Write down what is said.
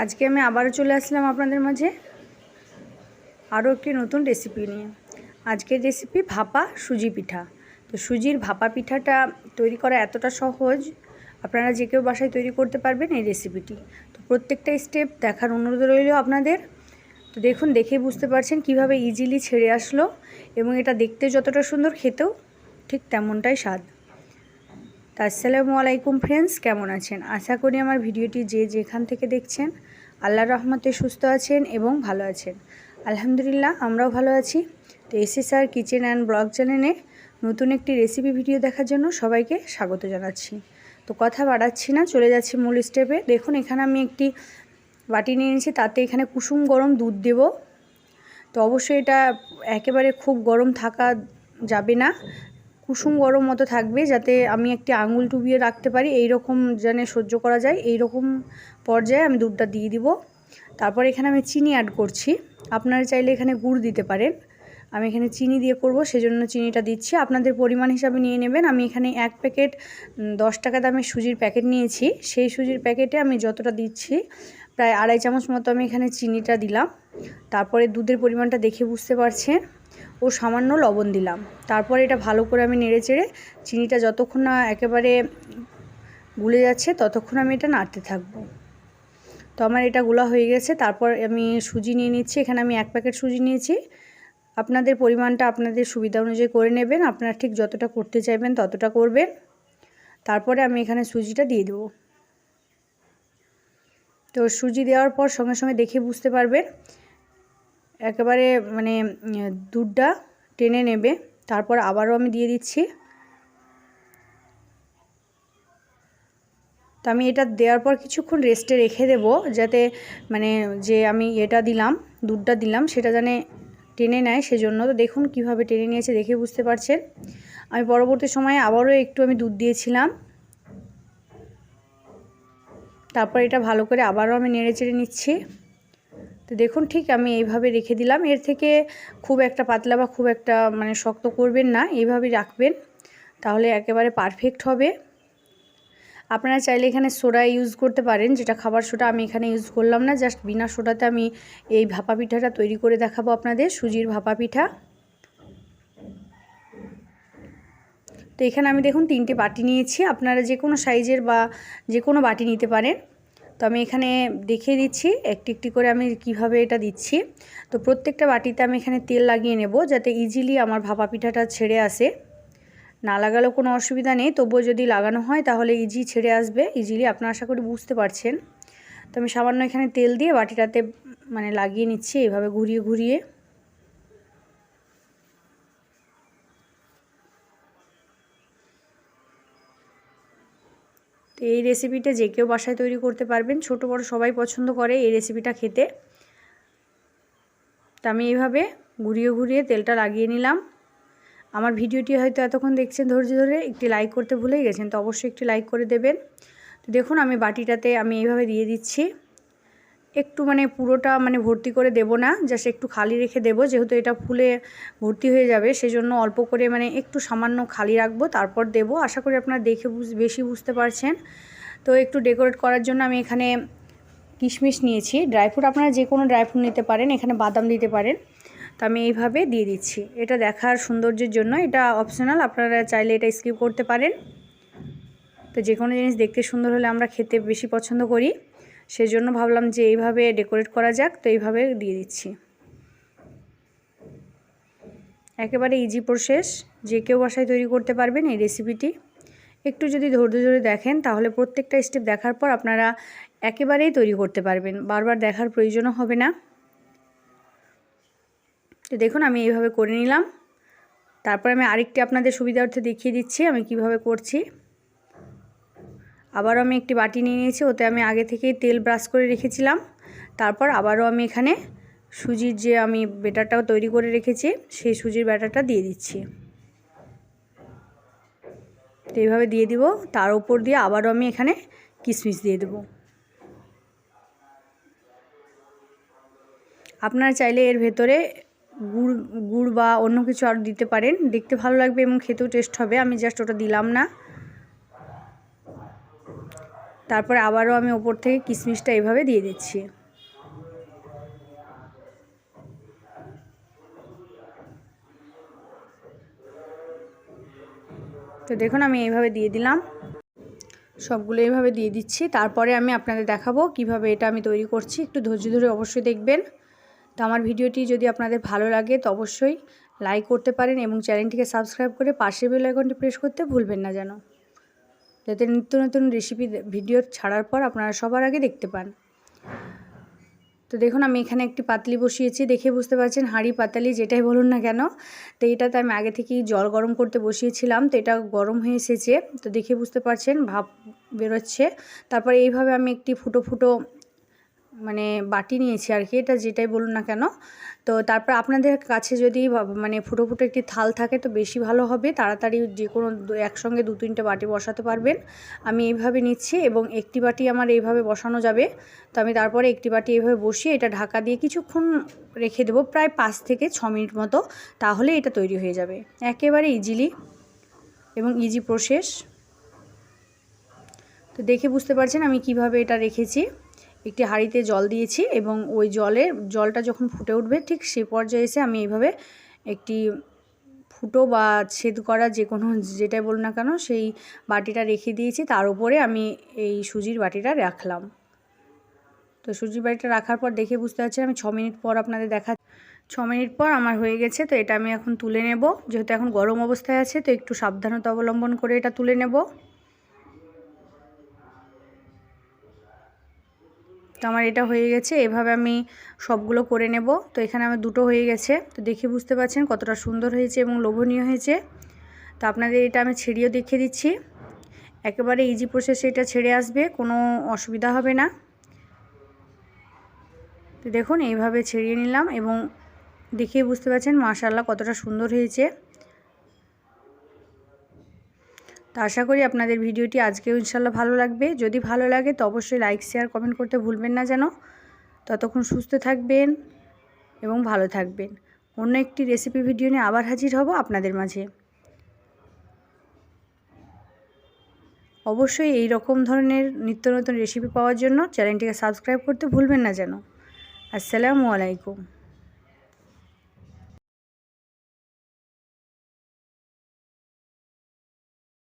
আজকে আমি আবারও চলে আসলাম আপনাদের মাঝে আরও একটি নতুন রেসিপি নিয়ে। আজকের রেসিপি ভাপা সুজি পিঠা। তো সুজির ভাপা পিঠাটা তৈরি করা এতটা সহজ, আপনারা যে কেউ বাসায় তৈরি করতে পারবেন এই রেসিপিটি তো প্রত্যেকটা স্টেপ দেখার অনুরোধ রইল আপনাদের। তো দেখুন দেখে বুঝতে পারছেন কীভাবে ইজিলি ছেড়ে আসলো এবং এটা দেখতে যতটা সুন্দর খেতেও ঠিক তেমনটাই স্বাদ। তা আসসালামু আলাইকুম ফ্রেন্ডস কেমন আছেন? আশা করি আমার ভিডিওটি যে যেখান থেকে দেখছেন, আল্লাহর রহমতে সুস্থ আছেন এবং ভালো আছেন। আলহামদুলিল্লাহ, আমরাও ভালো আছি। তো এসএসআর কিচেন অ্যান্ড ব্লগ চ্যানেলে নতুন একটি রেসিপি ভিডিও দেখার জন্য সবাইকে স্বাগত জানাচ্ছি। তো কথা বাড়াচ্ছি না, চলে যাচ্ছি মূল স্টেপে দেখুন, এখানে আমি একটি বাটি নিয়ে নিয়েছি, তাতে এখানে কুসুম গরম দুধ দেব। তো অবশ্যই এটা একেবারে খুব গরম থাকা যাবে না। কুসুম গরম মতো থাকবে যাতে আমি একটি আঙুল টুবিয়ে রাখতে পারি। এই রকম যেন সহ্য করা যায় এই রকম পর্যায়ে আমি দুধটা দিয়ে দিব। তারপর এখানে আমি চিনি অ্যাড করছি। আপনারা চাইলে এখানে গুড় দিতে পারেন। আমি এখানে চিনি দিয়ে করব, সেজন্য চিনিটা দিচ্ছি। আপনাদের পরিমাণ হিসাবে নিয়ে নেবেন। আমি এখানে এক প্যাকেট দশ টাকা দামের সুজির প্যাকেট নিয়েছি। সেই সুজির প্যাকেটে আমি যতটা দিচ্ছি, প্রায় আড়াই চামচ মতো আমি এখানে চিনিটা দিলাম। তারপরে দুধের পরিমাণটা দেখে বুঝতে পারছেন। ও সামান্য লবণ দিলাম। তারপর এটা ভালো করে আমি নেড়ে চেড়ে চিনিটা যতক্ষণ না একেবারে গুলে যাচ্ছে ততক্ষণ আমি এটা নাড়তে থাকব। তো আমার এটা গুলা হয়ে গেছে। তারপর আমি সুজি নিয়ে নিচ্ছি। এখানে আমি এক প্যাকেট সুজি নিয়েছি। আপনাদের পরিমাণটা আপনাদের সুবিধা অনুযায়ী করে নেবেন। আপনারা ঠিক যতটা করতে চাইবেন ততটা করবেন। তারপরে আমি এখানে সুজিটা দিয়ে দেবো। তো সুজি দেওয়ার পর সঙ্গে সঙ্গে দেখে বুঝতে পারবেন একেবারে মানে দুধটা টেনে নেবে। তারপর আবারও আমি দিয়ে দিচ্ছি। তো আমি এটা দেওয়ার পর কিছুক্ষণ রেস্টে রেখে দেব, যাতে মানে যে আমি এটা দিলাম, দুধটা দিলাম, সেটা জানে টেনে নেয়। সেজন্য তো দেখুন কীভাবে টেনে নিয়েছে, দেখে বুঝতে পারছেন। আমি পরবর্তী সময়ে আবারও একটু আমি দুধ দিয়েছিলাম। তারপর এটা ভালো করে আবারও আমি নেড়ে চেড়ে নিচ্ছি। তো দেখুন, ঠিক আমি এইভাবে রেখে দিলাম। এর থেকে খুব একটা পাতলা বা খুব একটা মানে শক্ত করবেন না, এইভাবেই রাখবেন। তাহলে একেবারে পারফেক্ট হবে। আপনারা চাইলে এখানে সোডা ইউজ করতে পারেন, যেটা খাবার সোডা আমি এখানে ইউজ করলাম না। জাস্ট বিনা সোডাতে আমি এই ভাপা পিঠাটা তৈরি করে দেখাবো আপনাদের, সুজির ভাপা পিঠা। তো এখানে আমি দেখুন, তিনটে বাটি নিয়েছি। আপনারা যে কোনো সাইজের বা যে কোনো বাটি নিতে পারেন। তো আমি এখানে দেখিয়ে দিচ্ছি, একটি একটি করে আমি কীভাবে এটা দিচ্ছি। তো প্রত্যেকটা বাটিতে আমি এখানে তেল লাগিয়ে নেব যাতে ইজিলি আমার ভাপা পিঠাটা ছেড়ে আসে। না লাগালেও কোনো অসুবিধা নেই, তবুও যদি লাগানো হয় তাহলে ইজি ছেড়ে আসবে ইজিলি আপনারা আশা করি বুঝতে পারছেন। তো আমি সামান্য এখানে তেল দিয়ে বাটিটাতে মানে লাগিয়ে নিচ্ছি, এইভাবে ঘুরিয়ে ঘুরিয়ে। তো এই রেসিপিটা যে কেউ বাসায় তৈরি করতে পারবেন। ছোট, বড় সবাই পছন্দ করে এই রেসিপিটা খেতে। তো আমি এইভাবে ঘুরিয়ে ঘুরিয়ে তেলটা লাগিয়ে নিলাম। আমার ভিডিওটি হয়তো এতক্ষণ দেখছেন ধৈর্য ধরে, একটি লাইক করতে ভুলেই গেছেন, তো অবশ্যই একটি লাইক করে দেবেন। তো দেখুন, আমি বাটিটাতে আমি এইভাবে দিয়ে দিচ্ছি। একটু মানে পুরোটা মানে ভর্তি করে দেব না জাস্ট একটু খালি রেখে দেব, যেহেতু এটা ফুলে ভর্তি হয়ে যাবে, সেজন্য অল্প করে মানে একটু সামান্য খালি রাখব, তারপর দেব। আশা করি আপনারা দেখে বেশি বুঝতে পারছেন। তো একটু ডেকোরেট করার জন্য আমি এখানে কিশমিশ নিয়েছি। ড্রাই ফ্রুট আপনারা যে কোনো ড্রাই ফ্রুট নিতে পারেন, এখানে বাদাম দিতে পারেন। তো আমি এইভাবে দিয়ে দিচ্ছি। এটা দেখার সৌন্দর্যের জন্য, এটা অপশনাল আপনারা চাইলে এটা স্কিপ করতে পারেন। তো যে কোনো জিনিস দেখতে সুন্দর হলে আমরা খেতে বেশি পছন্দ করি। সেই জন্য ভাবলাম যে এইভাবে ডেকোরেট করা যাক, তো এইভাবে দিয়ে দিচ্ছি। একেবারে ইজি প্রসেস যে কেউ বাসায় তৈরি করতে পারবেন এই রেসিপিটি একটু যদি ধৈর্য ধরে দেখেন, তাহলে প্রত্যেকটা স্টেপ দেখার পর আপনারা একেবারেই তৈরি করতে পারবেন। বারবার দেখার প্রয়োজনও হবে না। তো দেখুন, আমি এইভাবে করে নিলাম। তারপর আমি আরেকটি আপনাদের সুবিধার্থে দেখিয়ে দিচ্ছি, আমি কীভাবে করছি। আবারও আমি একটি বাটি নিয়ে নিয়েছি, ওতে আমি আগে থেকেই তেল ব্রাশ করে রেখেছিলাম। তারপর আবারও আমি এখানে সুজির যে আমি ব্যাটারটাও তৈরি করে রেখেছি, সেই সুজির ব্যাটারটা দিয়ে দিচ্ছি। তো এইভাবে দিয়ে দিব, তার উপর দিয়ে আবারও আমি এখানে কিশমিশ দিয়ে দেব। আপনারা চাইলে এর ভেতরে গুড় গুড় বা অন্য কিছু আর দিতে পারেন, দেখতে ভালো লাগবে এবং খেতেও টেস্ট হবে, আমি জাস্ট ওটা দিলাম না। তারপরে আবারও আমি ওপর থেকে কিশমিশটা এইভাবে দিয়ে দিচ্ছি। তো দেখুন, আমি এইভাবে দিয়ে দিলাম। সবগুলো এইভাবে দিয়ে দিচ্ছি। তারপরে আমি আপনাদের দেখাবো কীভাবে এটা আমি তৈরি করছি। একটু ধৈর্য ধরে অবশ্যই দেখবেন। তো আমার ভিডিওটি যদি আপনাদের ভালো লাগে, তো অবশ্যই লাইক করতে পারেন এবং চ্যানেলটিকে সাবস্ক্রাইব করে পাশের বেল আইকনটি প্রেস করতে ভুলবেন না যেন। যাতে নিত্য নতুন রেসিপি ভিডিও ছাড়ার পর আপনারা সবার আগে দেখতে পান। তো দেখুন, আমি এখানে একটি পাতলি বসিয়েছি। দেখে বুঝতে পারছেন, হাঁড়ি পাতালি যেটাই বলুন না কেন, তো এটাতে আমি আগে থেকেই জল গরম করতে বসিয়েছিলাম। তো এটা গরম হয়ে এসেছে। তো দেখে বুঝতে পারছেন ভাপ বেরোচ্ছে। তারপর এইভাবে আমি একটি ফুটো ফুটো মানে বাটি নিয়েছি আর কি, এটা যেটাই বলুন না কেন। তো তারপর আপনাদের কাছে যদি মানে ফুটো ফুটো একটি থাল থাকে তো বেশি ভালো হবে, তাড়াতাড়ি যে কোনো একসঙ্গে দু তিনটে বাটি বসাতে পারবেন। আমি এইভাবে নিচ্ছি এবং একটি বাটি আমার এইভাবে বসানো যাবে। তো আমি তারপরে একটি বাটি এইভাবে বসিয়ে এটা ঢাকা দিয়ে কিছুক্ষণ রেখে দেবো, প্রায় পাঁচ থেকে ছ মিনিট মতো, তাহলে এটা তৈরি হয়ে যাবে। একেবারে ইজিলি এবং ইজি প্রসেস তো দেখে বুঝতে পারছেন আমি কীভাবে এটা রেখেছি। একটি হাঁড়িতে জল দিয়েছি এবং ওই জলে জলটা যখন ফুটে উঠবে ঠিক সে পর্যায়ে এসে আমি এইভাবে একটি ফুটো বা ছেদ করা যে কোনো যেটাই বলুন না কেন সেই বাটিটা রেখে দিয়েছি। তার উপরে আমি এই সুজির বাটিটা রাখলাম। তো সুজির বাটিটা রাখার পর দেখে বুঝতে পারছি আমি ছ মিনিট পর আপনাদের দেখা ছ মিনিট পর আমার হয়ে গেছে। তো এটা আমি এখন তুলে নেব। যেহেতু এখন গরম অবস্থায় আছে, তো একটু সাবধানতা অবলম্বন করে এটা তুলে নেব। তো আমার এটা হয়ে গেছে, এভাবে আমি সবগুলো করে নেব। তো এখানে আমার দুটো হয়ে গেছে, তো দেখে বুঝতে পারছেন কতটা সুন্দর হয়েছে এবং লোভনীয় হয়েছে। তো আপনাদের এটা আমি ছেড়িয়েও দেখিয়ে দিচ্ছি। একেবারে ইজি প্রসেসে এটা ছেড়ে আসবে, কোনো অসুবিধা হবে না। তো দেখুন, এইভাবে ছেড়িয়ে নিলাম এবং দেখে বুঝতে পারছেন মাশাল্লাহ কতটা সুন্দর হয়েছে। তো আশা করি আপনাদের ভিডিওটি আজকেও ইনশাল্লাহ ভালো লাগবে। যদি ভালো লাগে তো অবশ্যই লাইক শেয়ার কমেন্ট করতে ভুলবেন না যেন। ততক্ষণ সুস্থ থাকবেন এবং ভালো থাকবেন। অন্য একটি রেসিপি ভিডিও নিয়ে আবার হাজির হব আপনাদের মাঝে। অবশ্যই এই রকম ধরনের নিত্য নতুন রেসিপি পাওয়ার জন্য চ্যানেলটিকে সাবস্ক্রাইব করতে ভুলবেন না যেন। আসসালামু আলাইকুম।